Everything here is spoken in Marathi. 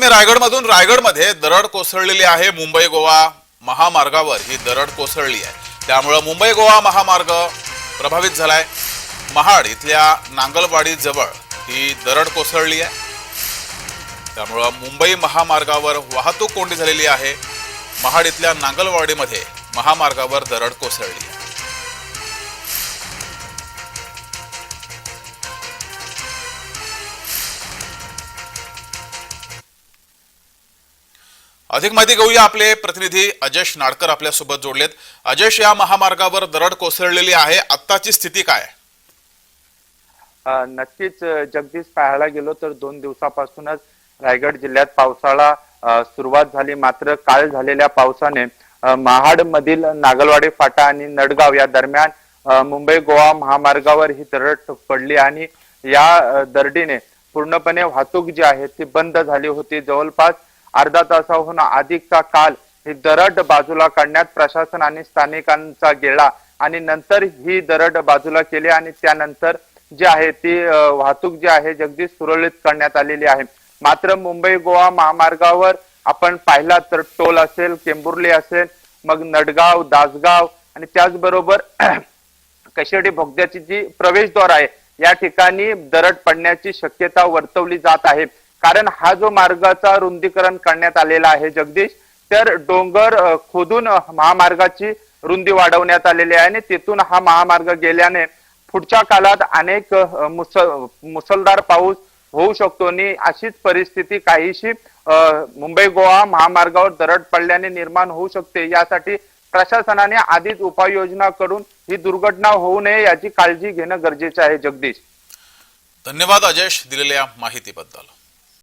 बातमी रायगडमधून. रायगडमध्ये दरड कोसळलेली आहे. मुंबई गोवा महामार्गावर ही दरड कोसळली आहे. त्यामुळं मुंबई गोवा महामार्ग प्रभावित झालाय. महाड इथल्या नांगलवाडी जवळ ही दरड कोसळली आहे. त्यामुळं मुंबई महामार्गावर वाहतूक कोंडी झालेली आहे. महाड इथल्या नांगलवाडीमध्ये महामार्गावर दरड कोसळली अधिक माहिती घेऊया आपले प्रतिनिधी अजयश नाडकर आपल्यासोबत जोडलेत. अजयश या महामार्गावर दरड कोसळलेली आहे. आत्ताची स्थिती काय? नक्कीच जगदीश पाहायला गेलो तर दोन दिवसापासूनच रायगड जिल्ह्यात पावसाळा सुरुवात झाली. मात्र काल झालेल्या पावसाने महाड मधील नागलवाडी फाटा आणि नडगाव या दरम्यान मुंबई गोवा महामार्गावर ही दरड पडली आणि या दरडीने पूर्णपणे वाहतूक जी आहे ती बंद झाली होती. जवळपास अर्धा तासाहून अधिकचा काल ही दरड बाजूला काढण्यात प्रशासन आणि स्थानिकांचा गेला आणि नंतर ही दरड बाजूला केली आणि त्यानंतर जी आहे ती वाहतूक जी आहे जगदीश सुरळीत करण्यात आलेली आहे. मात्र मुंबई गोवा महामार्गावर आपण पाहिला तर टोल असेल केंबुर्ली असेल मग नडगाव दासगाव आणि त्याचबरोबर कशेडी भोगद्याची जी प्रवेशद्वार आहे या ठिकाणी दरड पडण्याची शक्यता वर्तवली जात आहे. कारण हा जो मार्गाचा रुंदीकरण करण्यात आलेला आहे जगदीश तर डोंगर खोदून महामार्गाची रुंदी वाढवण्यात आलेली आहे आणि तिथून हा महामार्ग गेल्याने पुढच्या काळात अनेक मुसल मुसलधार पाऊस होऊ शकतो आणि अशीच परिस्थिती काहीशी मुंबई गोवा महामार्गावर दरड पडल्याने निर्माण होऊ शकते. यासाठी प्रशासनाने आधीच उपाययोजना करून ही दुर्घटना होऊ नये याची काळजी घेणं गरजेचं आहे जगदीश. धन्यवाद अजयश दिलेल्या माहितीबद्दल.